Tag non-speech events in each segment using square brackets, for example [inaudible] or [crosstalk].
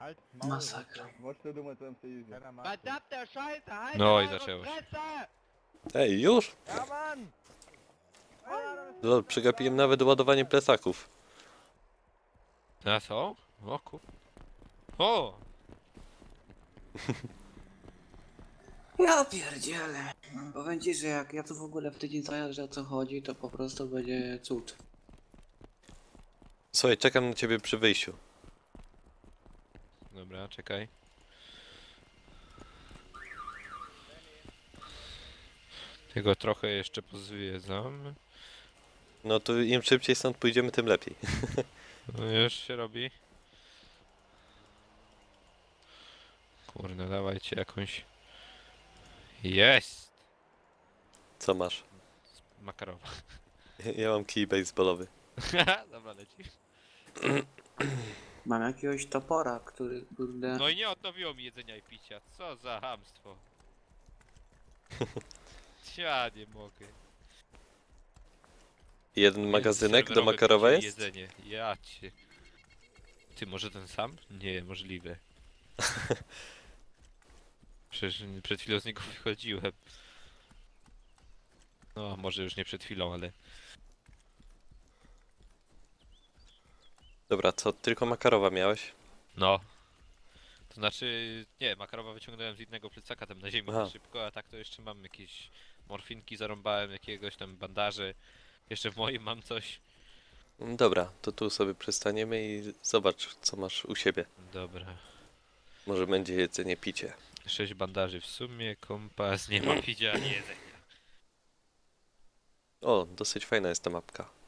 Halt, Maul. Masakra. Verdammte Scheiße, halt No i zaczęło się. Ej, już? Ja, Mann! Lol, przegapiłem nawet ładowanie plecaków. A co? O kur... O! Ja pierdzielę. Powiem ci, że jak ja tu w ogóle w tydzień zajadę o co chodzi, to po prostu będzie cud. Słuchaj, czekam na ciebie przy wyjściu. Dobra, czekaj. Tego trochę jeszcze pozwiedzam. No to im szybciej stąd pójdziemy, tym lepiej. [laughs] No już się robi. Kurde, dawajcie jakąś... Jest! Co masz? Makarowa. Ja mam kij baseballowy. [laughs] Dobra, leci. [clears throat] Mam jakiegoś topora, który kurde... No i nie odnowiło mi jedzenia i picia. Co za hamstwo. [laughs] Ja nie mogę. Jeden magazynek do Serwerowe Makarowa picie i jest? Jedzenie. Ja cię. Ty może ten sam? Nie, możliwe. [laughs] Przecież przed chwilą z niego wychodziłem. No, może już nie przed chwilą, ale... Dobra, co, tylko Makarowa miałeś? No. To znaczy, nie, makarowa wyciągnąłem z innego plecaka tam na ziemi Aha. szybko, a tak to jeszcze mam jakieś morfinki, zarąbałem jakiegoś tam bandaży. Jeszcze w moim mam coś. Mm, Dobra, to tu sobie przystaniemy i zobacz, co masz u siebie. Dobra. Może będzie jedzenie, picie. Sześć bandaży w sumie, kompas, nie ma picia, ani jedzenia. O, dosyć fajna jest ta mapka.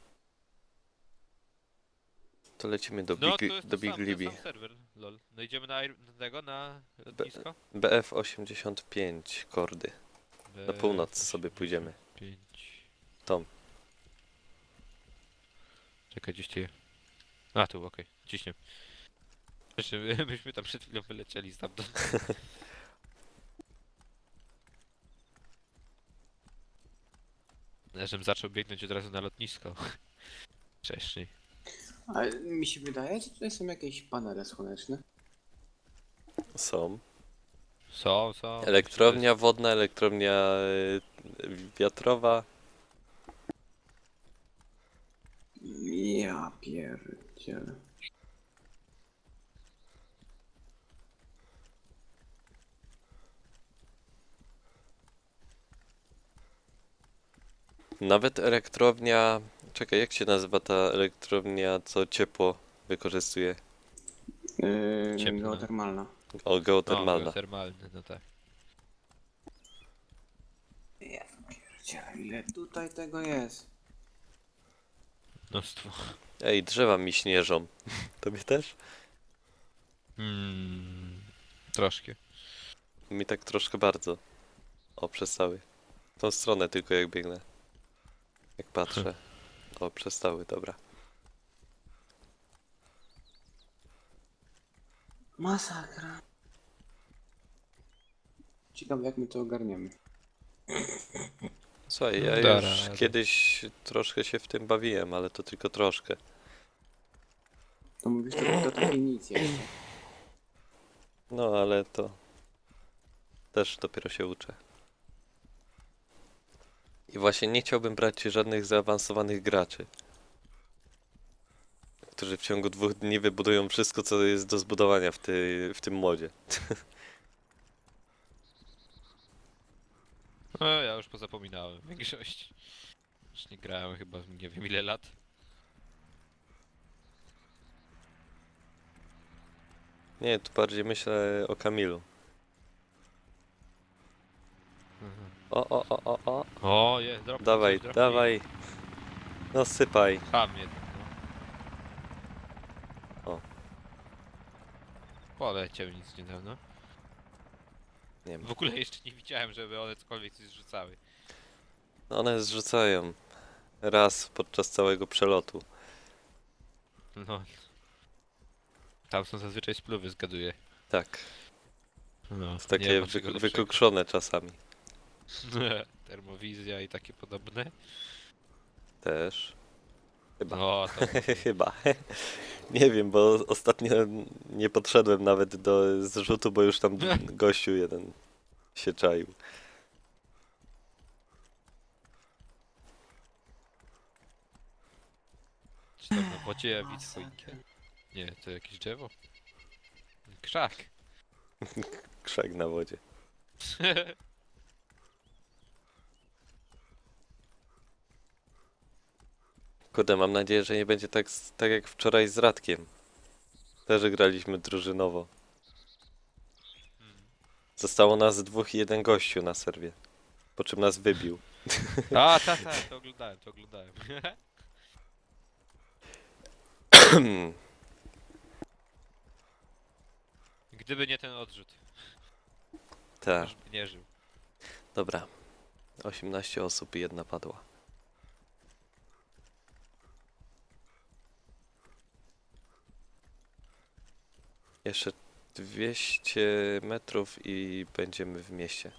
To lecimy do No, Big, to jest do to Big sam, to serwer, lol. No idziemy na, tego, na lotnisko? BF85 kordy. Na północ sobie pójdziemy. 5. Tom. Czekaj, gdzieś ty. A tu, okej, ciśnie. Jeszcze [laughs] myśmy tam przed chwilą wylecieli stamtąd. [laughs] Żebym zaczął biegnąć od razu na lotnisko. [laughs] Wcześniej. Ale mi się wydaje, że tutaj są jakieś panele słoneczne. Są. Są, są. Elektrownia wodna, elektrownia y, wiatrowa. Ja pierdzielę. Nawet elektrownia. Czekaj, jak się nazywa ta elektrownia, co ciepło wykorzystuje? Yy, Ciepłe. geotermalna. O, O, geotermalna. termalny, no tak. Ja pierdzielę, ile tutaj tego jest. Mnóstwo. Ej, drzewa mi śnieżą. [laughs] Tobie też? Hmm, troszkę. Mi tak troszkę bardzo. O, przestały. W tą stronę tylko jak biegnę. Jak patrzę. [laughs] O, przestały, dobra. Masakra. Ciekawe jak my to ogarniemy. Słuchaj, ja już kiedyś troszkę się w tym bawiłem, ale to tylko troszkę. To mówisz to, to takie nic jeszcze. No, ale to też dopiero się uczę. I właśnie nie chciałbym brać żadnych zaawansowanych graczy, którzy w ciągu dwóch dni wybudują wszystko, co jest do zbudowania w, ty, w tym modzie. [laughs] No, ja już pozapominałem większość. Już nie grałem chyba nie wiem ile lat. Nie, tu bardziej myślę o Kamilu. O, o, o, o, o. O, jest, drop. Dawaj, dawaj. No sypaj. Ham jeden, no. O. Poleciał nic niedawno. Nie wiem. W ogóle jeszcze nie widziałem, żeby one cokolwiek coś zrzucały. No One zrzucają raz podczas całego przelotu. No. Tam są zazwyczaj spluwy, zgaduję. Tak, No, takie wy, wykukszone czasami. [laughs] Termowizja i takie podobne. Też. Chyba. No, to [laughs] Chyba. Nie wiem, bo ostatnio nie podszedłem nawet do zrzutu, bo już tam [laughs] gościu jeden się czaił. czy tam na wodzie ja widzę choinkę. Nie, to jakieś drzewo. Krzak. Krzak na wodzie. Kurde, mam nadzieję, że nie będzie tak, tak jak wczoraj z Radkiem. Też graliśmy drużynowo. Zostało nas dwóch i jeden gościu na serwie. Po czym nas wybił. [laughs] A, tak, tak, to oglądałem, to oglądałem. [coughs] Gdyby nie ten odrzut, tak, nie żył. dobra. 18 osób i jedna padła. Jeszcze 200 metrów i będziemy w mieście.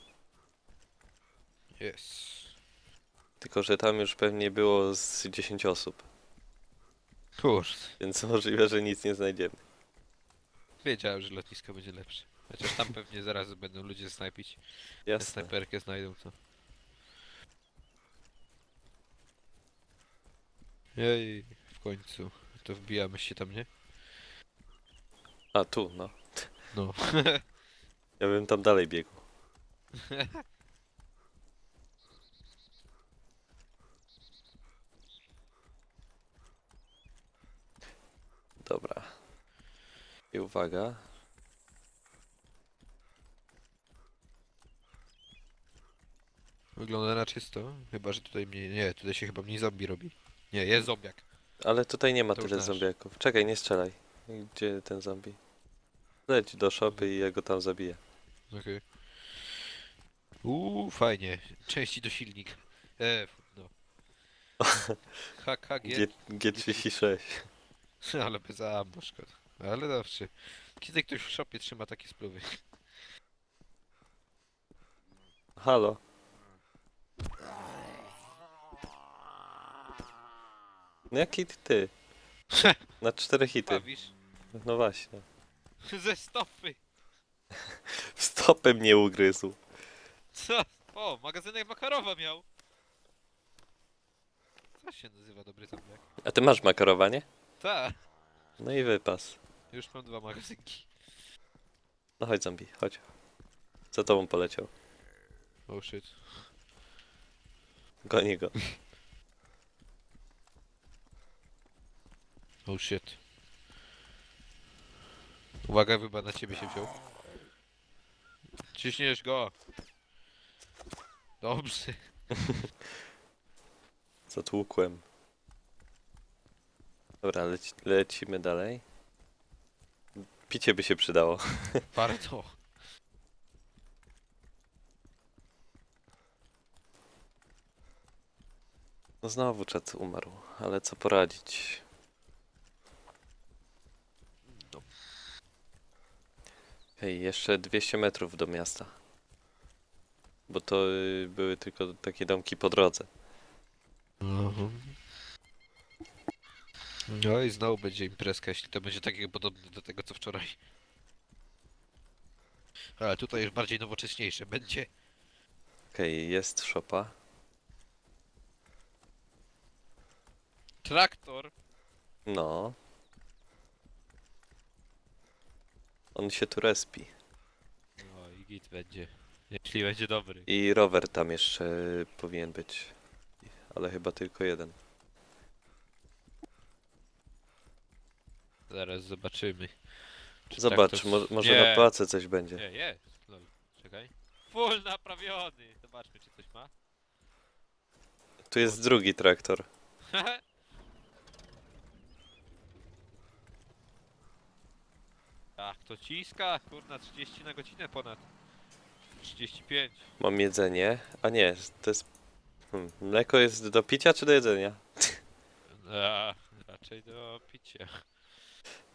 Jest. Tylko, że tam już pewnie było z 10 osób, Kurde. więc możliwe, że nic nie znajdziemy. Wiedziałem, że lotnisko będzie lepsze. Chociaż tam pewnie zaraz będą ludzie snajpić. Jasne. snajperkę znajdą to. Jej, w końcu. To wbijamy się tam, nie? A, tu, no. No. [laughs] Ja bym tam dalej biegł. Dobra. I uwaga. Wygląda na czysto. Chyba, że tutaj mniej. Nie, tutaj się chyba mniej zombie robi. Nie, jest zombiak. Ale tutaj nie ma To już tyle nasz. zombiaków. Czekaj, nie strzelaj. Gdzie ten zombie? Leć do szopy i ja go tam zabiję. Okej. Uuu, fajnie. Części do silnika. E, no. [laughs] HKG. G G36. [laughs] Ale bez ammo, szkoda. Ale dobrze. Kiedy ktoś w szopie trzyma takie spluwy? Halo. No jaki ty? [laughs] Na cztery hity. Bawisz? No właśnie. Ze stopy! W stopę mnie ugryzł. Co? O, magazynek Makarowa miał! Co się nazywa dobry zombiak? A ty masz makarowanie? Ta, No i wypas. już mam dwa magazynki. No chodź zombie, chodź. Za tobą poleciał. Oh shit. Goni go. Oh shit. Uwaga, chyba na ciebie się wziął. Ciśniesz go! Dobrze. [laughs] Zatłukłem. Dobra, leci, lecimy dalej. Picie by się przydało. [laughs] Bardzo. No znowu czat umarł, ale co poradzić? No. Hej, jeszcze 200 metrów do miasta. Bo to y, były tylko takie domki po drodze. Mhm. No i znowu będzie imprezka, jeśli to będzie takie podobne do tego co wczoraj. Ale tutaj już bardziej nowocześniejsze będzie. Okej, jest szopa. Traktor! No. On się tu respi. No i git będzie. Jeśli będzie dobry. I rower tam jeszcze powinien być. Ale chyba tylko jeden. Zaraz zobaczymy. Czy Zobacz, traktor- mo może Nie. na pałace coś będzie. Nie, jest. Lol. Czekaj. Full naprawiony! Zobaczmy czy coś ma. Tu jest drugi traktor. [laughs] Ach, to ciska, kurna, 30 na godzinę ponad. 35. Mam jedzenie. A nie, to jest... Hmm, mleko jest do picia czy do jedzenia? [laughs] A, raczej do picia.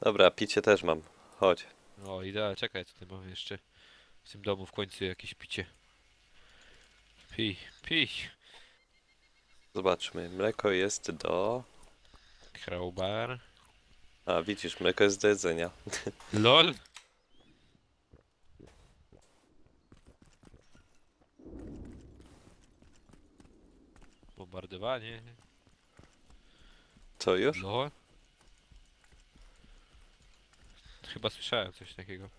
Dobra, picie też mam. Chodź. O, idealnie, czekaj, tutaj mamy jeszcze w tym domu w końcu jakieś picie. Pij, pij. Zobaczmy. Mleko jest do... Crowbar. A, widzisz, mleko jest do jedzenia. [laughs] LOL! Bombardowanie. Co już? LOL. Chyba słyszałem coś takiego.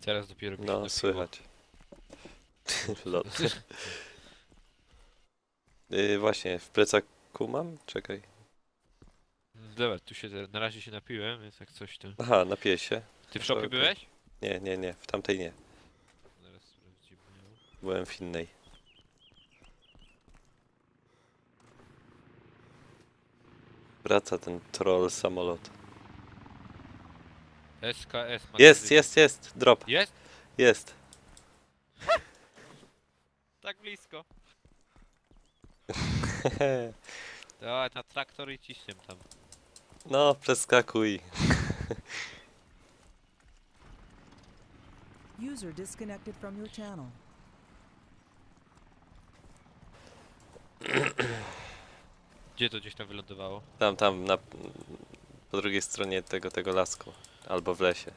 Teraz dopiero mi się No, słychać. [laughs] Lol. [laughs] Yy, właśnie, w plecaku mam? Czekaj. Dobra, tu się na razie się napiłem, więc jak coś to. Aha, napiję się. Ty w szopie byłeś? Nie, nie, nie, w tamtej nie. Zaraz sprawdzimy. Byłem w innej. Wraca ten troll samolot. SKS ma Jest, jest, jest! Drop, Jest? jest. [laughs] Tak blisko. [laughs] Dawaj na traktor i ciśniem tam. No, przeskakuj. User disconnected from your channel. Gdzie to gdzieś tam wylądowało? Tam, tam, na, po drugiej stronie tego, tego lasku. Albo w lesie.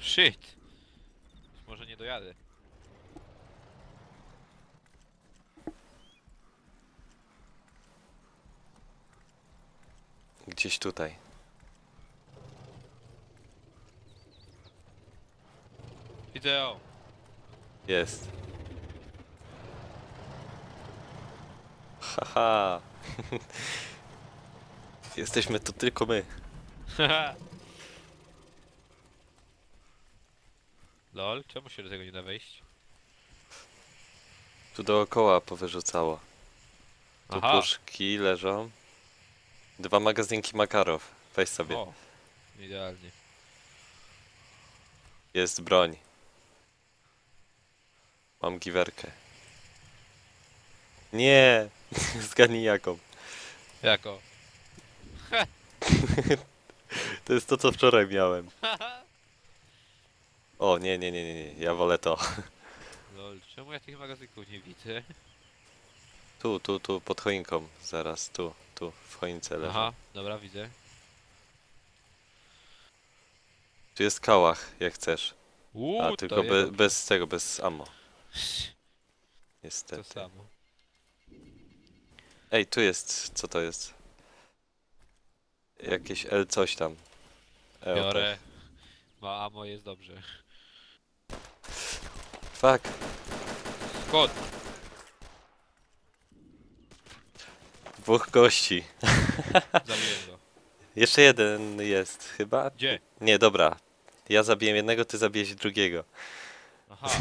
Shit! Może nie dojadę. Gdzieś tutaj. Wideo! Jest. Haha. [laughs] Jesteśmy tu tylko my. [laughs] Lol, czemu się do tego nie da wejść? Tu dookoła powyrzucało. Tu Aha. puszki leżą. Dwa magazynki Makarow. Weź sobie. O, idealnie. Jest broń. Mam giwerkę. Nie! [laughs] Zgadnij jaką. Jako? [laughs] To jest to, co wczoraj miałem. [laughs] O, nie, nie, nie, nie, nie. Ja wolę to. Lol, czemu ja tych magazynków nie widzę? Tu, tu, tu, pod choinką. Zaraz, tu, tu, w choince leży. Aha, dobra, widzę. Tu jest kałach, jak chcesz. Uuu, A, to tylko be, bez tego, bez ammo. To Niestety. samo. Ej, tu jest, co to jest? Jakieś L coś tam. E, Biorę. Ma amo, jest dobrze. Fuck. Skąd? Dwóch gości. [laughs] Zabiłem go. Jeszcze jeden jest, chyba? Gdzie? Nie, dobra. Ja zabiję jednego, ty zabijesz drugiego. Aha. [laughs]